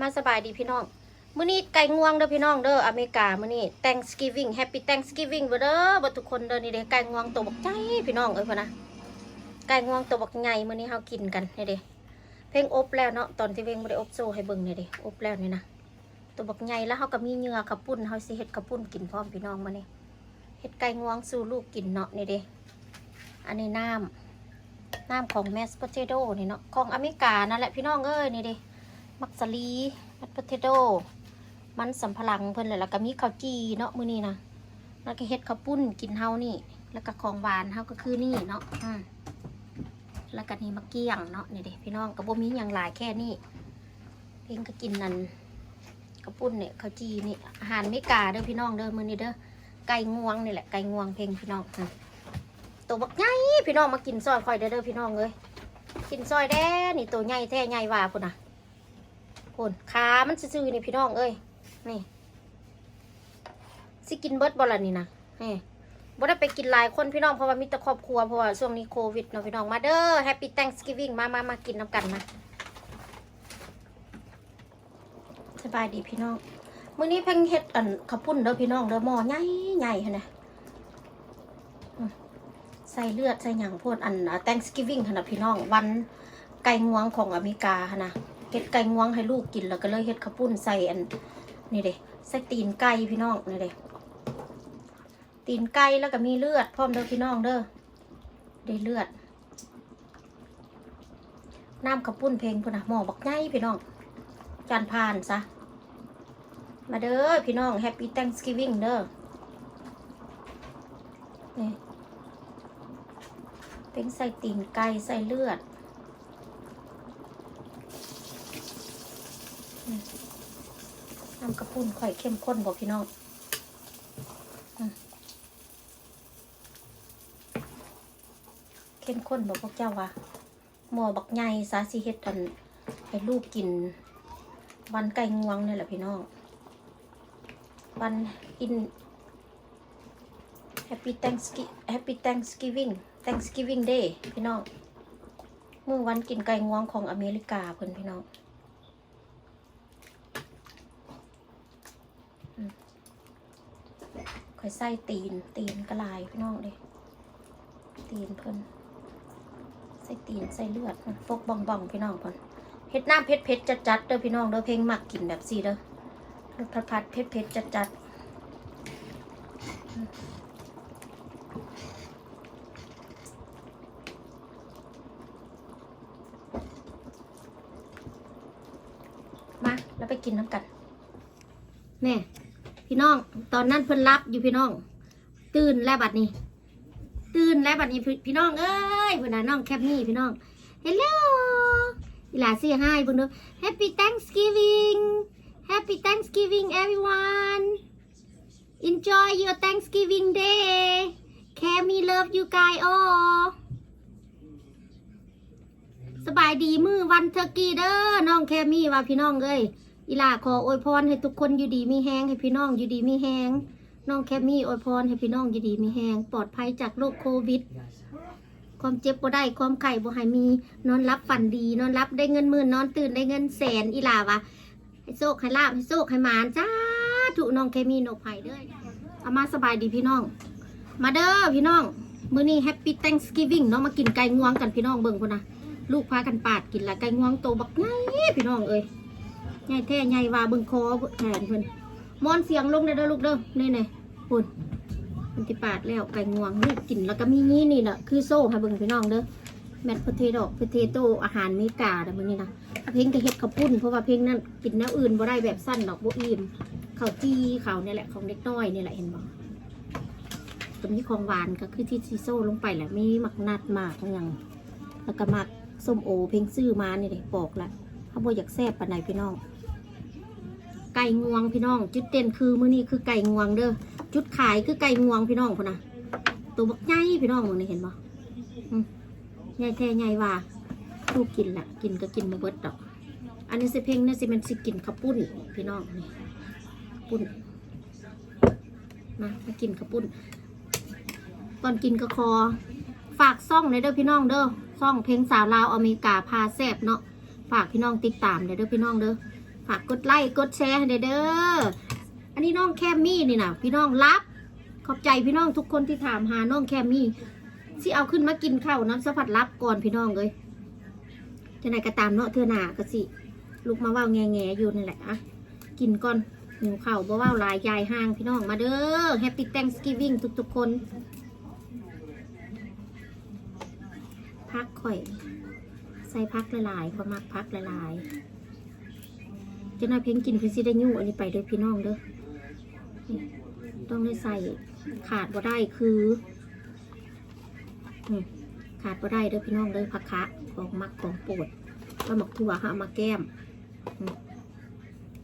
มาสบายดีพี่น้องมื้อนี้ไก่งวงเด้อพี่น้องเด้ออเมริกามื้อนี้ Thanksgiving Happy Thanksgiving เด้อบ่ทุกคนเด้อนี่เด้ไก่งวงตัวบักใหญ่พี่น้องเอ้ยพ่นนะไก่งวงตัวบักใหญ่มื้อนี้เฮากินกันนี่เด้เพลงอบแล้วเนาะตอนที่เพลงบ่ได้อบโซ่ให้เบิ่งนี่เด้อบแล้วนี่นะตัวบักใหญ่แล้วเฮาก็มีเนื้อข้าวปุ้นเฮาสิเฮ็ดข้าวปุ้นกินพร้อมพี่น้องมื้อนี้เฮ็ดไก่งวงสู่ลูกกินเนาะนี่เด้อันนี้น้ำน้ำของ Mashed Potato นี่เนาะของอเมริกานั่นแหละพี่น้องเอ้ยนี่เด้ มักสลีมัดโพเทโตมันสำพลังเพิ่นเลยแล้วก็มีข้าวจีเนาะมื้อนี้นะแล้วก็เฮ็ดข้าวปุ้นกินเฮานี่ แล้วก็ของหวานเฮาก็คือนี่เนาะอืมแล้วก็นี่มะเกี้ยงเนาะนี่เด้พี่น้องก็บ่มีหยังหลายแค่นี้เพิ่นก็กินนั่นข้าวปุ้นเนี่ยข้าวจีนี่อาหารไม่กาเด้อพี่น้องเด้อมื้อนี้เด้อไก่งวงนี่แหละไก่งวงเพ่งพี่น้องอืมตัวบักใหญ่พี่น้องมากินซอยคอยเด้อเด้อพี่น้องเอ้ยกินซอยแด้นี่ตัวใหญ่แท้ใหญ่ว่าพุ่นน่ะ คนขามันซื่อๆนี่พี่น้องเอ้ยนี่สิกินเบิร์ดบอลนี่นะนี่บ่ได้ไปกินหลายคนพี่น้องเพราะว่ามีแต่ครอบครัวเพราะว่าช่วงนี้โควิดเนาะพี่น้องมาเด้อแฮปปี้ Thanksgiving มามามากินน้ำกันมาสบายดีพี่น้องมื้อนี้เพ่งเฮ็ดอันข้าวปุ้นเด้อพี่น้องเด้อหม้อใหญ่ใหญ่หั่นน่ะอืมใส่เลือดใส่หยังพวกอันอ่า Thanksgiving หั่นน่ะพี่น้องวันไก่งวงของอเมริกาหั่นน่ะ เฮ็ดไก่งวงให้ลูกกินแล้วก็เลยเฮ็ดข้าวปุ้นใส่อันนี่เด้ใส่ตีนไก่พี่น้องนี่เด้ตีนไก่แล้วก็มีเลือดพร้อมเด้อพี่น้องเด้อได้เลือด น้ำข้าวปุ้นเพลงพุ่นนะหมอบักใหญ่พี่น้อง จานพานซะ มาเด้อพี่น้องแฮปปี้ Thanksgiving เด้อนี่เป็นใส่ตีนไก่ใส่เลือด น้ำกระปุ้นข่อยเข้มข้นบอกพี่น้องเข้มข้นบอกพวกเจ้าว่าหมอบักใหญ่สาสิเฮ็ดอันให้ลูกกิน วันไก่งวงนี่แหละพี่น้องวันอิน Happy Thanksgiving Happy Thanksgiving Thanksgiving Day พี่น้องเมื่อวันกินไก่งวงของอเมริกาเพิ่อนพี่น้อง อยใส่ตีน ตีนกระลายพี่น้องเลยตีนเพิ่นใส่ตีนใส่เลือดฟกบองบองพี่น้องเพิ่นเฮ็ดน้ำเผ็ดเผ็ดจัดจัดเด้อพี่น้องเด้อเพลงมักกินแบบสี่เด้อรสผัดผัดเผ็ดเผ็ดจัดจัดมาแล้วไปกินน้ำกันแน่ พี่น้อง ตอนนั้นเพิ่นรับอยู่พี่น้อง ตื่นแล้วบัดนี้ ตื่นแล้วบัดนี้พี่พี่น้องเอ้ยเพิ่นน่ะน้องแคปนี่พี่น้อง Hello อีหลาซี่ให้เพิ่นเด้อ Happy Thanksgiving Happy Thanksgiving everyone Enjoy your Thanksgiving day Cammy love you guys all สบายดีมือวันเทอร์กีเด้อน้องแคมมี่ว่าพี่น้องเอ้ย อีหลาขออวยพรให้ทุกคนอยู่ดีมีแฮงให้พี่น้องอยู่ดีมีแฮงน้องแคมมี่อวยพรให้พี่น้องอยู่ดีมีแฮงปลอดภัยจากโรคโควิด ความเจ็บบ่ได้ความไข้บ่ให้มี นอนรับฝันดี นอนรับได้เงินหมื่นนอนตื่นได้เงินแสนอีหลาวะให้โชคให้ลาบให้โชคให้หมานจ้าถูกน้องแคมมี่นกไผ่ด้อเอามาสบายดีพี่น้อง มาเด้อพี่น้องมื้อนี้แฮปปี้ Thanksgiving เนาะมากินไก่งวงกันพี่น้องเบิ่งพุ่นนะลูกพากันปาดกินละไก่งวงโตบักใหญ่พี่น้องเอ้ย ใหญ่แท้ใหญ่ว่าเบิ่งคอแขนเพิ่นมอนเสียงลงได้เด้อลูกเด้อนี่นี่ปุ่นมันติปาดแล้วไก่งวงลูกกินแล้วก็มีงี้นี่น่ะคือโซ่ให้เบิ่งพี่น้องเด้อแมทโพเทโต้โพเทโต้อาหารเมกาเด้อมื้อนี้นะเพลงก็เฮ็ดข้าวปุ้นเพราะว่าเพลงนั้นกินแนวอื่นบ่ได้แบบสั้นดอกบ่อิ่มข้าวจี้ข้าวนี่แหละของเด็กน้อยนี่แหละเห็นบ่ก็มีของหวานก็คือที่ซีโซ่ลงไปแหละมีหมักนัดหมากอย่างแล้วก็หมักส้มโอ เพลงซื้อมานี่เด้ปอกละเขาบ่อยากแซ่บปานใดพี่น้อง ไก่งวงพี่น้อง จุดเด่นคือมื้อนี้คือไก่งวงเด้อจุดขายคือไก่งวงพี่น้องพุ่นนะตัวบักใหญ่พี่น้องมึงนี่เห็นบ่ใหญ่แท้ใหญ่ว่าลูกกินละกินก็กินมาเบิดดอก อันนี้สิเพ่งเนี่ยสิมันสิกินข้าวปุ้นพี่น้องนี่ปุ้นมามากินข้าวปุ้นก่อนกินก็คอ ฝากซ่องในอยเด้อพี่น้องเด้อซ่องเพลงสาวลาวอเมริกาพาแซบเนาะฝากพี่น้องติดตามเด้อเด้อพี่น้องเด้อ ฝากกดไลค์กดแชร์ให้เด้อ อันนี้น้องแคมมี่นี่นะพี่น้องรับ ขอบใจพี่น้องทุกคนที่ถามหาน้องแคมมี่ที่เอาขึ้นมากินข้าวน้ำสะพัดรับก่อนพี่น้องเลยจะไหนก็ตามเนาะเธอหนาก็สิลูกมาว่าแง่แง่อยู่นั่นแหละอะกินก่อนหิวข้าวบ่ว่าหลายยายห่างพี่น้องมาเด้อแฮปปี้ Thanksgiving ทุกๆคนพักข่อย ใส่พักหลายๆก็มักพักหลายๆ จะน่าเพ่งกินคือสิได้ยู่อันนี้ไปเด้อพี่น้องเด้อต้องได้ใส่ขาดบ่ได้คือขาดบ่ได้เด้อพี่น้องเด้อผักคะของมักของโปรดก็หมกถั่วหามาแก้ม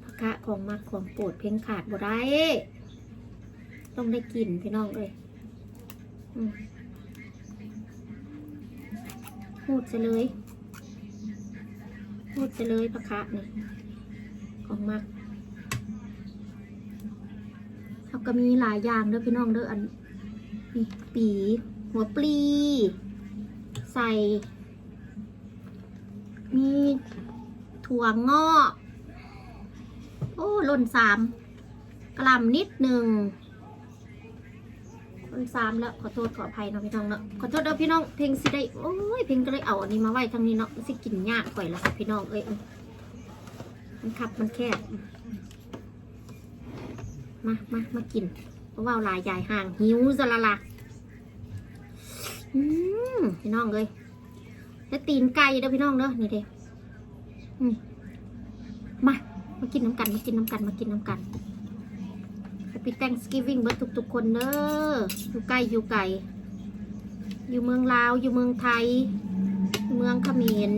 ผักคะของมักของโปรดเพ่งขาดบ่ได้ ต้องได้กินพี่น้องเลยพูดไปเลย พูดไปเลยผักคะนี่ ของมักเขาก็มีหลายอย่างเด้อพี่น้องเด้ออันนี่ปี หัวปลี ใส่ มีถั่วงอก โอ้ล่นสามกระลำนิดหนึ่งหล่นสามแล้วขอโทษขออภัยเนาะพี่น้องเนาะขอโทษเด้อพี่น้องเพลงสิได้โอ้ยเพลงก็เลยเอาอันนี้มาไว้ทางนี้เนาะสิกินยากกว่าแล้วค่ะพี่น้องเอ้ย มันขับมันแคบมามามากิน เพราะว่าลายใหญ่ห่างหิวซะละละอืมพี่น้องเลยแล้วตีนไก่เด้อพี่น้องเด้อนี่เด้อมา มากินน้ำกัน มากินน้ำกัน มากินน้ำกัน Happy Thanksgiving เบิร์ดทุกๆคนเด้ออยู่ใกล้อยู่ไกลอยู่เมืองลาว อยู่เมืองไทย เมืองเขมร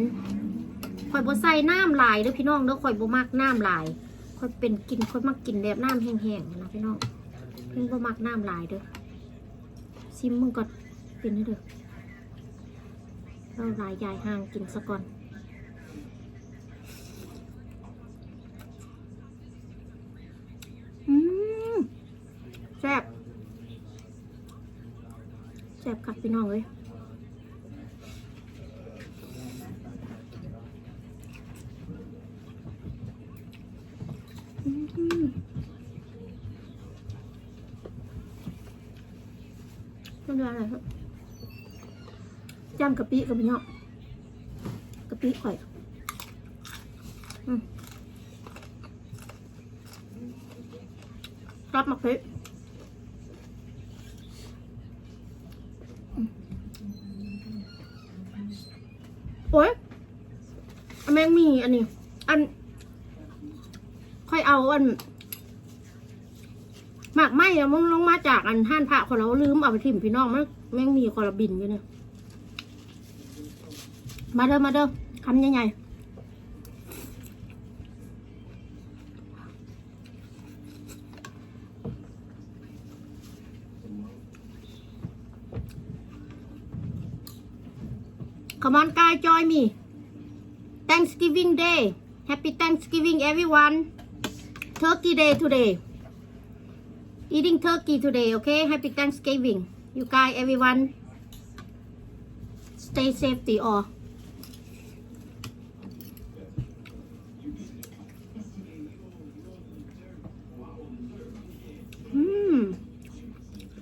ข่อยบ่ใส่น้ำลายเด้อพี่น้องเด้อข่อยบ่มักน้ำลายข่อยเป็นกินข่อยมักกินแบบน้ำแห้งๆนะพี่น้องเพิ่งบ่มักน้ำลายเด้อซิมมึงก่อนเป็นเด้อเราลายยายห่างกินซะก่อนแซ่บแซ่บคักพี่น้องเลย อืม มันเป็นอะไรครับจ้ำกะปิกับพี่น้องกะปิข่อยรับมาเพชรโอ้ยแมงมีอันนี้ อัน ค่อยเอาอันากไหมอะมึงลงมาจากอันห้านพระคนเราลืมเอาไปถิ่มพี่น้องมันแม่งมีคอระบินอยู่เนี่ยมาเด้อมาเด้อคำใหญ่ๆ Come on guys join me Thanksgiving Day Happy Thanksgiving everyone Turkey Day today Eating turkey today okay Happy Thanksgiving You guys everyone Stay safety all อืม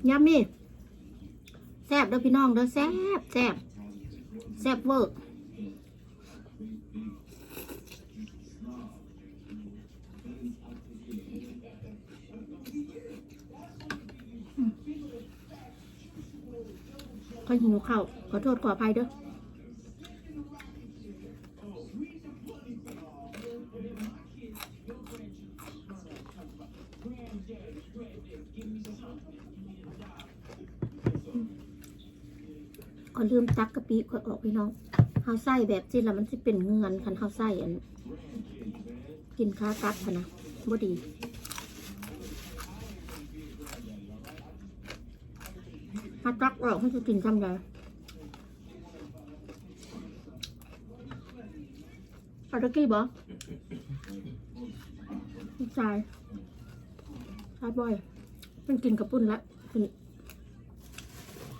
ยำมี่แซ่บเด้อพี่น้องเด้อแซ่บแซ่บแซ่บเวอร์ ขอหิวข้าวขอโทษขออภัยเด้อก็ลืมตักกะปิก็ออกพี่น้องเฮาใส่แบบที่ละมันจะเป็นเงินคันเฮาใส่อัน กินค้ากัดพนะบ่ดี จักเออมันจะกินทำไงเอาตะกี้บ่ไม่ใช่ใช่บ่อย มันกินกระปุ้นละ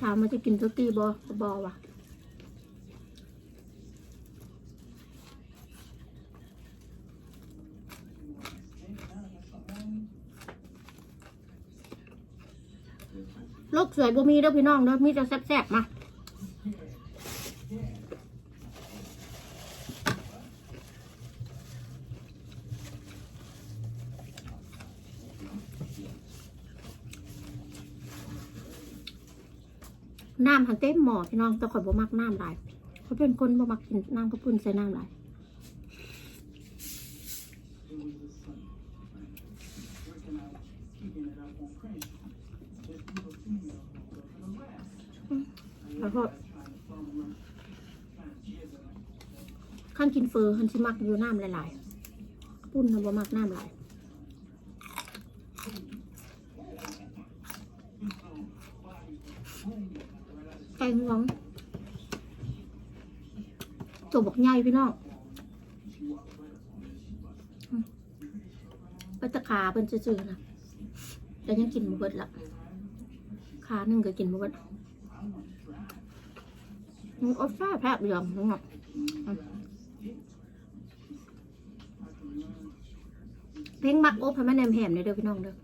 ถามมันจะกินตะกี้บ่ก็บ่ว่ะ สวยบ่มีเด้อพี่น้องเด้อมีแต่แซ่บๆมาน้ำหันเต็มหมอพี่น้องแต่ข่อยบ่มักน้ำหลายเขาเป็นคนบ่มักกินน้ำกระปุ้นใส่น้ำหลาย ขอโทษขั้นกินเฟอร์ขั้นสิมักอยู่น้ำหลายๆปุ้นทำบ่มักน้ำหลายไก่งวงตัวบอกใหญ่พี่น้องไปตะขาเป็นซื่อๆนะแต่ยังกินบ่เบิดละขาหนึ่งก็กินบ่เบิด มันก็แซ่บแซ่บเดียวนั่นะเพลงมักอบให้มันแหนมแหมเลยเด้อพี่น้องเด้อ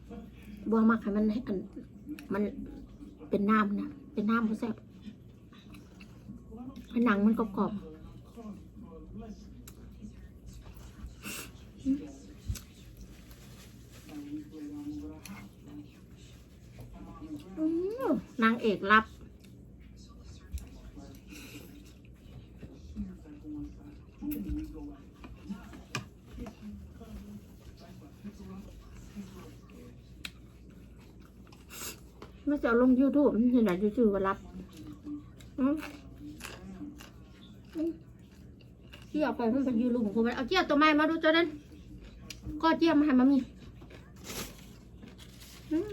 บัวมักให้มันให้อันมันเป็นน้ำนะเป็นน้ำก็แซ่บให้หนังมันกรอบนางเอกรับ ไม่จะลงยูทูบเห็นไหนยูทูบว่ารับเจียวไปเพิ่งเป็นยูรูของผมเอาเจียวตัวใหม่มาดูจ้าเด่นก็เจียวมาให้มามี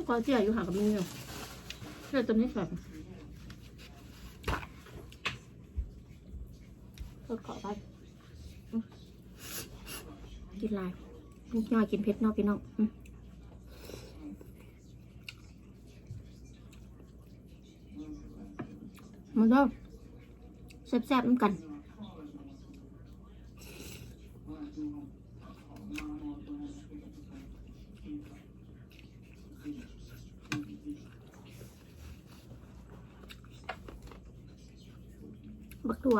ก็เจียวอยู่ห่างกับมีอยู่เจียวตัวนี้แบบก็ขอไปกินลายลูกย่อยกินเพชรนอกพี่น้องอื มันก็แซ่บๆเหมือนกันบักตัว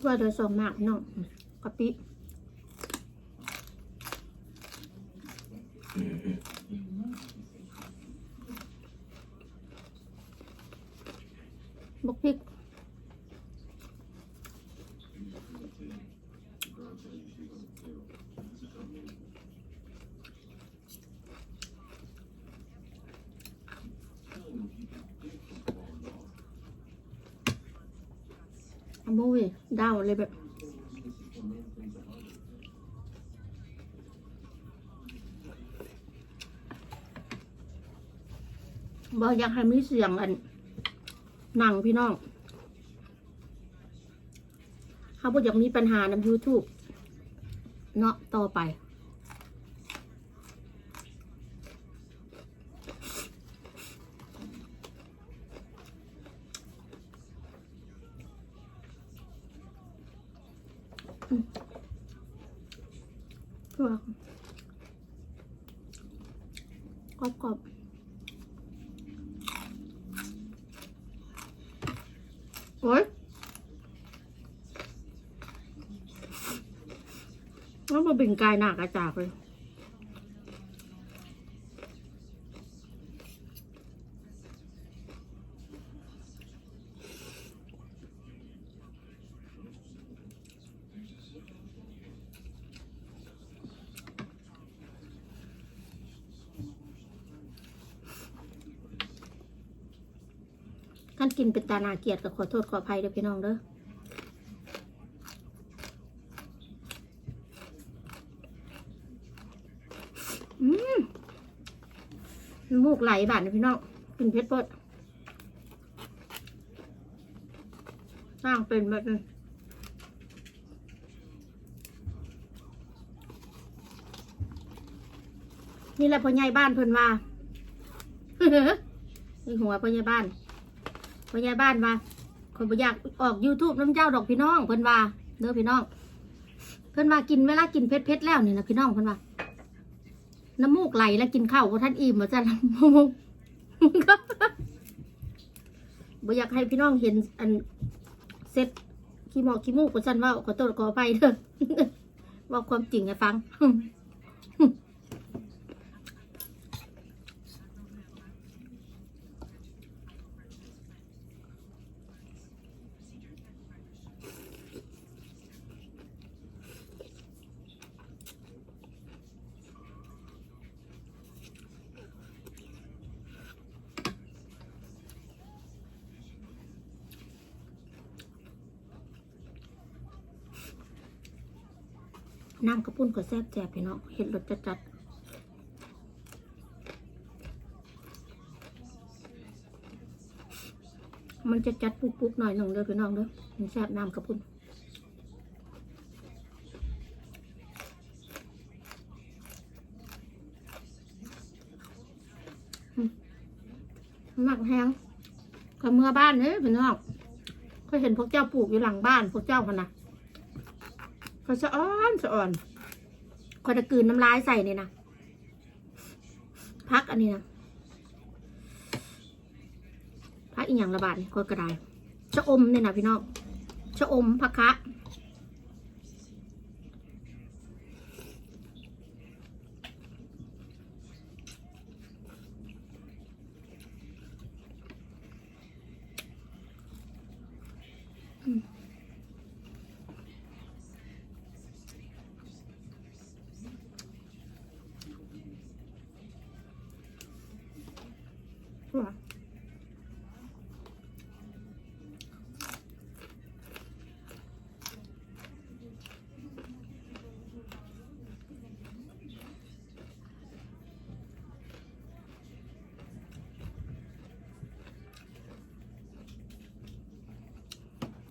ตัวโดยสองมากพี่น้องกะปิ บกพริกอัมโบเวดาวเลยแบบบออยากให้มีเสียงอัน หนังพี่น้องเขาบอกอยากมีปัญหานำ YouTube เนาะต่อไปตัวกรอบกรอบโอ้ย แล้วมาบิ่งกายหนักอาจากเลยขั้นกินเป็นตานาเกียดก็ขอโทษขออภัยเด้อพี่น้องเด้อมน้ำมู กไหลบาดนะพี่น้องกินเพชรปดสร้างเป็นแบบนี้นี่แหละพ่อใหญ่บ้านเพิ่นว่านี่หัวพ่อใหญ่บ้านพ่อใหญ่บ้านว่าคนบ่อยากออก YouTube น้ำเจ้าดอกพี่น้องเพิ่นว่าเด้อพี่น้อง เพิ่นว่ากินเวลากินเผ็ดๆแล้วนี่นะพี่น้องเพิ่นว่า น้ำมูกไหลแล้วกินข้าวบ่ทันอิ่มมาจะน้ำมูกบ่อยากให้พี่น้องเห็นอันเซ็ตขี้หมอกขี้มูกของฉันว่าขอโทษขออภัยเถอะบอกความจริงให้ฟัง น้ำกระปุ้นก็แซ่บแจ่บพี่น้องเห็ดรสจัดจัดมันจะจัดปุกปุกๆหน่อยหนึ่งเด้อพี่น้องเด้อมันแซ่บน้ำกระปุ้นหมักแห้งก็เมื่อบ้านเด้อพี่น้องเคยเห็นพวกเจ้าปลูกอยู่หลังบ้านพวกเจ้าพะนะ เขาสะอ่อนสะอ่อนคอยจะกลืนน้ำลายใส่เนี่ยนะพักอันนี้นะพักอีกอย่างระบาดคอยกระไดชะอมเนี่ยนะพี่น้องชะอมพักคะ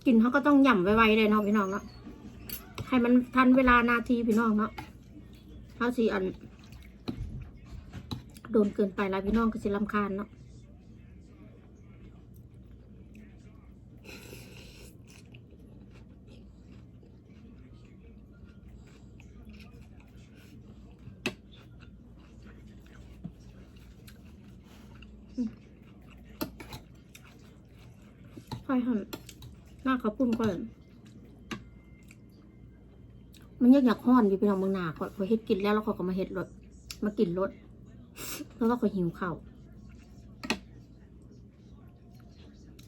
กินเขาก็ต้องหย่ำไวๆเลยเนาะพี่น้องเนาะให้มันทันเวลานาทีพี่น้องเนาะเขาสิอัน โดนเกินไปแล้วพี่น้องก็สิลำคาญเนาะค่อย หน้าเขาวปุ้นก่อนมันยังอยากห้อนอยู่พี่น้องเมืองนาเขาเขาเฮ็ดกินแล้วแล้วเขาก็มาเฮ็ดรถมากินรถเพราะว่าเขาหิวข้าว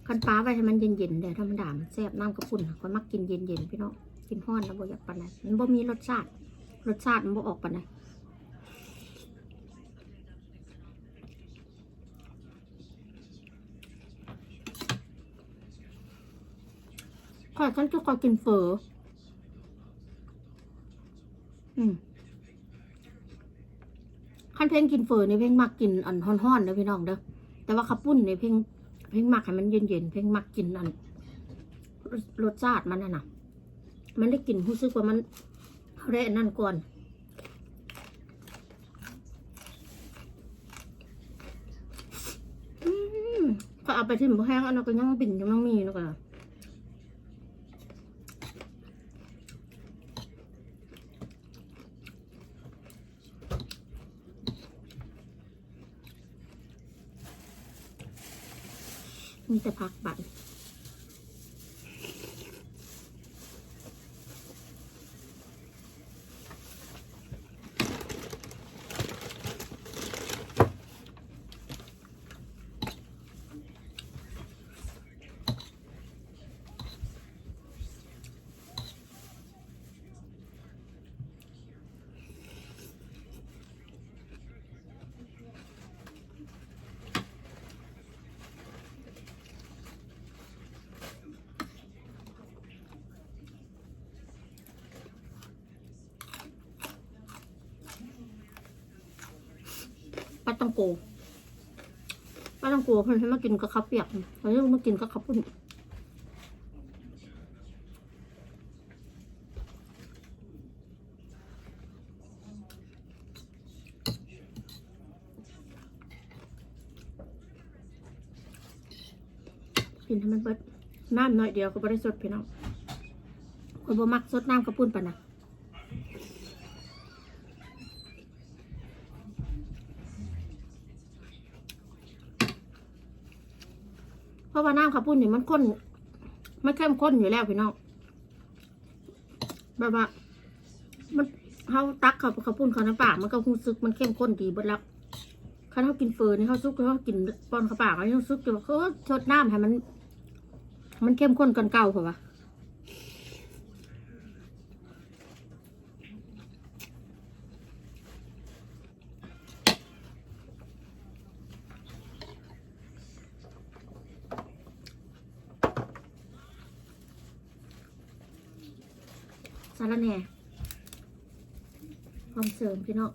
คันป้าไว้ให้มันเย็นๆเดี๋ยวธรรมดามแซ่บน้ำกระปุ่นเขามักกินเย็นๆพี่น้องกินห้อนแล้วบ่อยากปานใดมันบ่มีรสชาติ รสชาติมันบ่ออกปานใด ข้อยฉันจะคอยกินเฟอขั้นเพลงกินเฟอในเพลงมักกินอันฮ้อนๆเด้อพี่น้องเด้อแต่ว่าขับปุ้นในเพลงเพลงมักให้มันเย็นๆเพลงมักกินอันรสชาติมันน่ะนะมันได้กลิ่นรู้สึกว่ามันเขาได้อันนั่นก่อนอืมก็เอาไปที่หมูแห้งอันนั้นก็ยังบิ่นยังมีนะก็ มีแต่พักบัตร ปลาตังโกปลาตังโกเพิ่อนให้มากินกับข้าวเปียกเพิ่นมากินกับข้าวปุ้นกินให้มันเบิดน้ำหน่อยเดียวก็บริสุทธิ์พี่น้องคนบ่มักสดน้ำกระปุ้นปะนะาะว่าน้ำข้าวปุ้นนี่มันข้นมันเข้มข้นอยู่แล้วพี่น้องแบบว่า มันเขาตักเขาข้าวปุ้นเขาน้ำปลามันก็คงซึกมันเข้มข้นดีเบิดแล้วข้าเขากินเฟอร์นี่เขาซุกเขากินป้อนข้าวปลาเขาซุกอยู่ว่าเขาชดน้ำให้มัน มันเข้มข้นกันเก่าเหรอวะ แน่ความเสริมพี่น้อง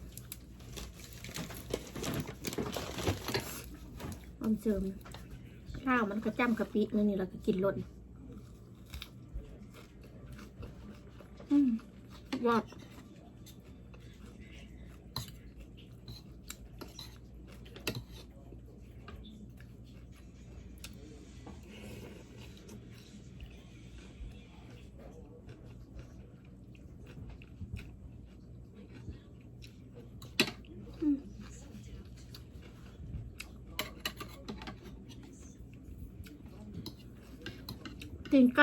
ความเสริมข้าวมันกระจ้ำกะปินี่นี่เราก็กินรสอืมยอด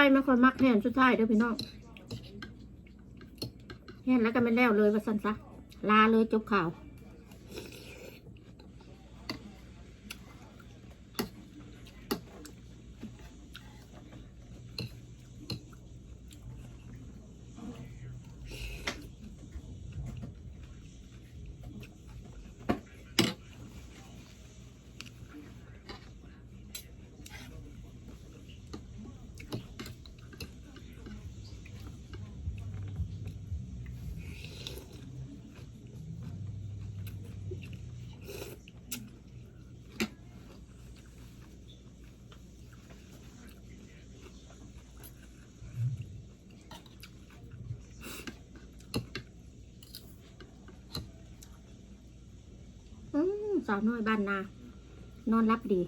ไก่ไม่ค่อยมักแห่นสุดท้ายเด้อพี่น้องแห่นแล้วก็ไม่แล้วเลยว่าสันซะลาเลยจบข่าว อืม สาวน้อยบ้านนา นอนรับดี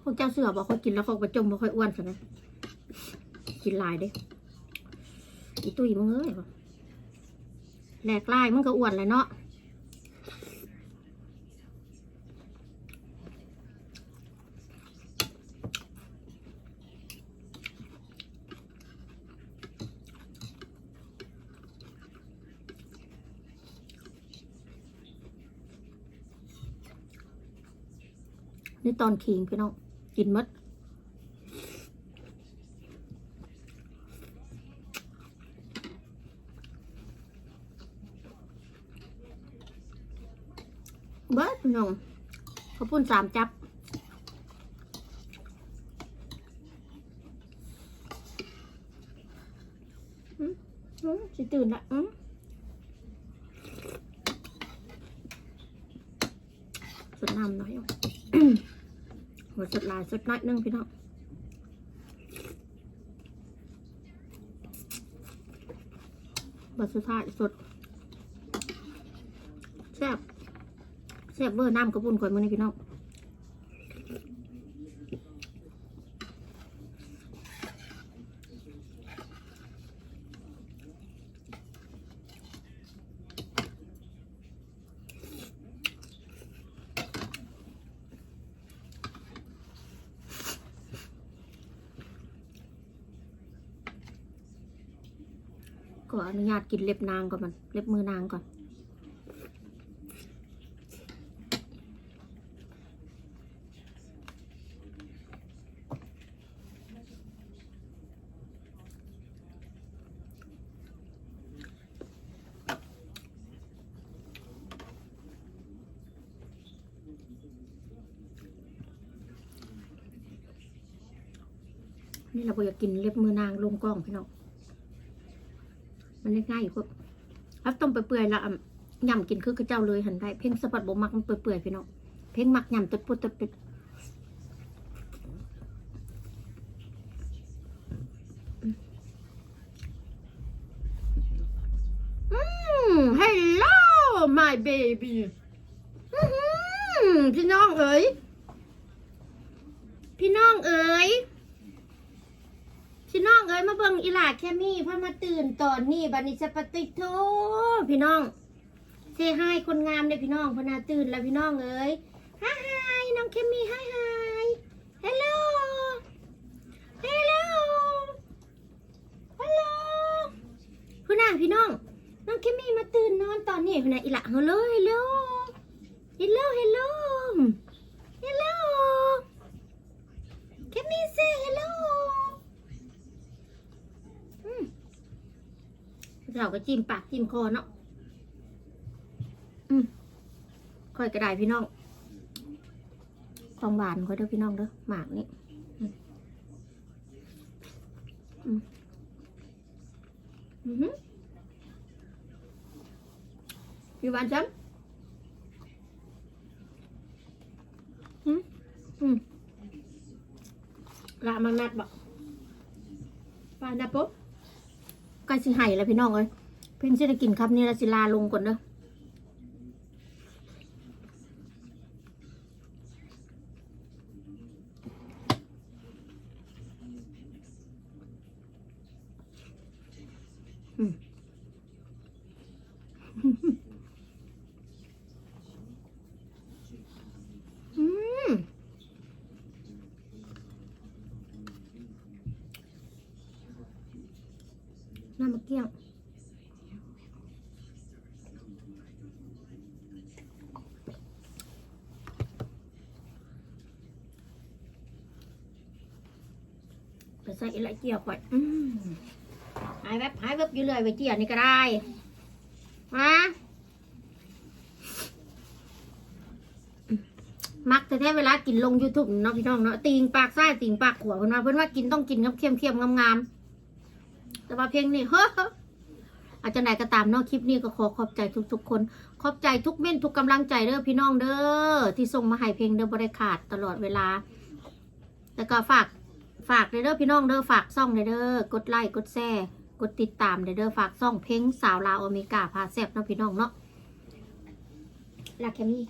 พวกเจ้าเสือบอกเขากินแล้วเขาประจมบ่ค่อยอ้วนใช่ไหมกินลายเด้ อีตุยมึงเอ้ยแหลกลายมึงก็อ้วนเลยเนาะนี่ตอนขิงพี่น้องกินมด เบิดพี่น้องเขาวปุ้นสามจับอืมอืมสิตื่นละอืมสดน้ำหน่อยหัวสดลายสดน้อยนึงพี่น้องบทสุดท้ายสดแซ่บ แซ่บเวอร์น้ำกระปุ่นก่อนมื้อนี้พี่น้องก็อนุญาตกินเล็บนางก่อนมัน เล็บมือนางก่อน อยากกินเล็บมือนางลงกล้องพี่น้องมันง่ายอยู่ครับรับต้มไปเปื่อยๆแล้วอะยำกินคือกระเจ้าเลยหันได้เพ่งสะบัดบ่มักมันเปื่อยๆพี่น้องเพ่งมักยำตดปุดตดปิดอืม hello my baby พี่น้องเอ๋ยพี่น้องเอ๋ย พี่น้องเอ๋ยมาเบิ่งอีหลาแคมี่เพ่อมาตื่นตอนนี้บัดนี้จะปฏิโทพี่น้องเซฮายคนงามเลยพี่น้องเพนาตื่นแล้วพี่น้องเอ๋ยฮายฮายน้องแคมี่ฮายฮายฮัลโหลฮัลโหลฮัลโหลคุณน่ะพี่น้องน้องแคมี่มาตื่นนอนตอนนี้คุณน่ะอีหลาฮัลโหลฮัลโหลฮัลโหลฮัลโหลฮัลโหลแคมมี่เซฮัลโหล อืม เราก็จิ้มปากจิ้มคอเนาะอืมค่อยกระไดพี่น้อง ของหวานค่อยเด้อพี่น้องเด้อหมากนี่อืมอืมอือหือมีหวานจ้ำอืมอืมรามันนัดบอกปานัดปุ๊บ ใกล้สิไห้แล้วพี่น้องเอ้ยเพิ่นสิได้กินครับนี่ละสิลาลงก่อนเด้อมอืมน้ำมะเกี้ยง ไป ใส่อีละเจียวก่อนอืมหายแวบหายแวบอยู่เลยไปเจียวนี่ก็ได้มามักแต่แท้เวลากินลง YouTube เนาะพี่น้องเนาะติงปากซ้ายติงปากขวาเพิ่นว่าเพิ่อนว่ากินต้องกินกับเค็มๆงามๆแต่ว่าเพียงนี้เฮ้ออาจจะไหนก็ตามเนาะคลิปนี้ก็ขอขอบใจทุกๆคน ขอบใจทุกเม่นทุกกำลังใจเด้อพี่น้องเด้อที่ส่งมาให้เพลงเด้อบ่ได้ขาดตลอดเวลา แล้วก็ฝาก ฝากเด้อพี่น้องเด้อฝากซ่องเด้อกดไลค์กดแชร์กดติดตามเด้อฝากซ่องเพลงสาวลาวอเมริกาพาแซบเนาะพี่น้องเนาะลาแคมี่